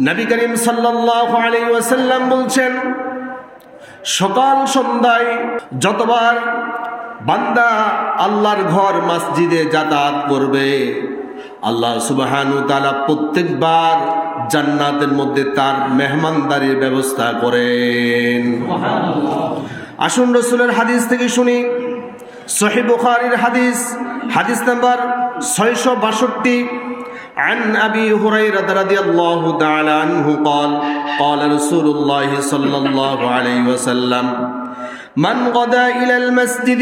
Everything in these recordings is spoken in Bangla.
নবী করিম ওয়াসাল্লাম বলছেন, সকাল সন্ধ্যায় যতবার বান্দা আল্লাহর ঘর মসজিদে যাতায়াত করবে, আল্লাহ সুবাহানু তাআলা প্রত্যেকবার জান্নাতের মধ্যে তার মেহমানদারির ব্যবস্থা করেন। আসুন রসুলের হাদিস থেকে শুনি। সহি বুখারীর হাদিস হাদিস নাম্বার ছয়শো বাষট্টি। عن أبي هريرة رضي الله تعالى عنه قال قال رسول الله صلى الله عليه وسلم من غدا إلى المسجد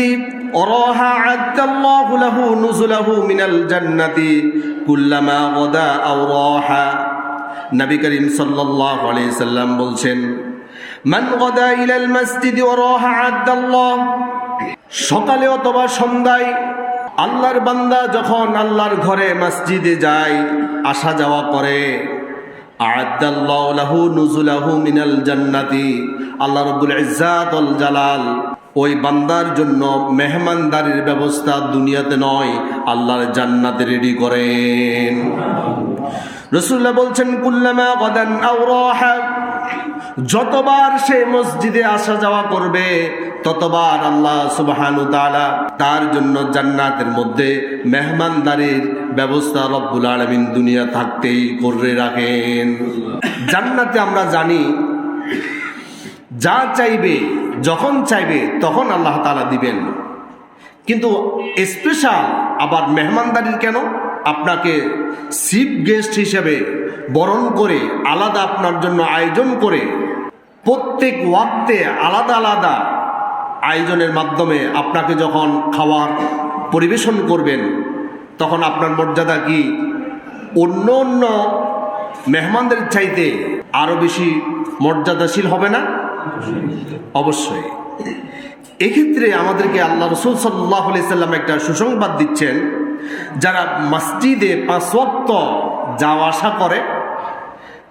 وراها عد الله له نزله من الجنة كلما غدا أو راها নবী করিম সাল্লাল্লাহু আলাইহি সাল্লাম বলছেন মান গদা ইলাল মসজিদ ওয়া রাহা আদাল্লাহ সকালে অথবা সন্ধ্যায় আল্লাহর বান্দা যখন আল্লাহর ঘরে মসজিদে যায়, আসা যাওয়া করে মিনাল আল্লাহ জালাল, ওই বান্দার জন্য মেহমানদারির ব্যবস্থা দুনিয়াতে নয়, আল্লাহর রেডি করেন। রসুল্লাহ বলছেন, কুল্লামা গদান যতবার সে মসজিদে আসা যাওয়া করবে, ততবার আল্লাহ সুবহানু তালা তার জন্য জান্নাতের মধ্যে মেহমানদারির ব্যবস্থা রব্বুল আলামিন দুনিয়া থাকতেই করে রাখেন। জান্নাতে আমরা জানি, যা চাইবে, যখন চাইবে, তখন আল্লাহ তালা দিবেন। কিন্তু স্পেশাল আবার মেহমানদারির কেন? আপনাকে চিফ গেস্ট হিসেবে বরণ করে, আলাদা আপনার জন্য আয়োজন করে, প্রত্যেক ওয়াক্তে আলাদা আলাদা আয়োজনের মাধ্যমে আপনাকে যখন খাওয়ার পরিবেশন করবেন, তখন আপনার মর্যাদা কি? অন্য অন্য মেহমানদের চাইতে আরও বেশি মর্যাদাশীল হবে না? অবশ্যই। এক্ষেত্রে আমাদেরকে আল্লাহ রসুল সাল্লাহ সাল্লাম একটা সুসংবাদ দিচ্ছেন, যারা মসজিদে পাঁচ যাওয়া আসা করে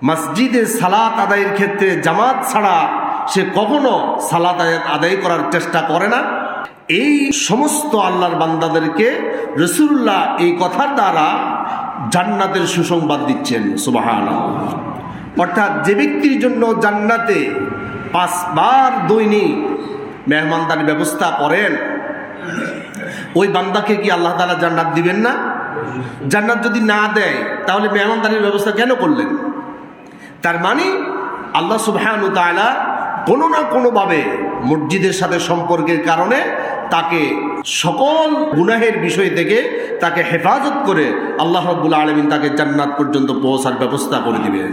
মসজিদে সালাত আদায়ের ক্ষেত্রে জামাত ছাড়া সে কখনো সালাত আদায় করার চেষ্টা করে না। এই সমস্ত আল্লাহর বান্দাদেরকে রসুল্লাহ এই কথার দ্বারা জান্নাতের সুসংবাদ দিচ্ছেন সুবাহান অর্থাৎ যে ব্যক্তির জন্য জান্নাতে পাঁচবার দৈনিক মেহমানদারি ব্যবস্থা করেন, ওই বান্দাকে কি আল্লাহ তালা জান্নাত দিবেন না? জান্নাত যদি না দেয়, তাহলে মেহমানদারির ব্যবস্থা কেন করলেন? তার মানে আল্লাহ সুবহান তালা কোনো না কোনোভাবে মসজিদের সাথে সম্পর্কের কারণে তাকে সকল গুনাহের বিষয় থেকে তাকে হেফাজত করে আল্লাহ রব্বুল আলমিন তাকে জান্নাত পর্যন্ত পৌঁছার ব্যবস্থা করে দিবেন।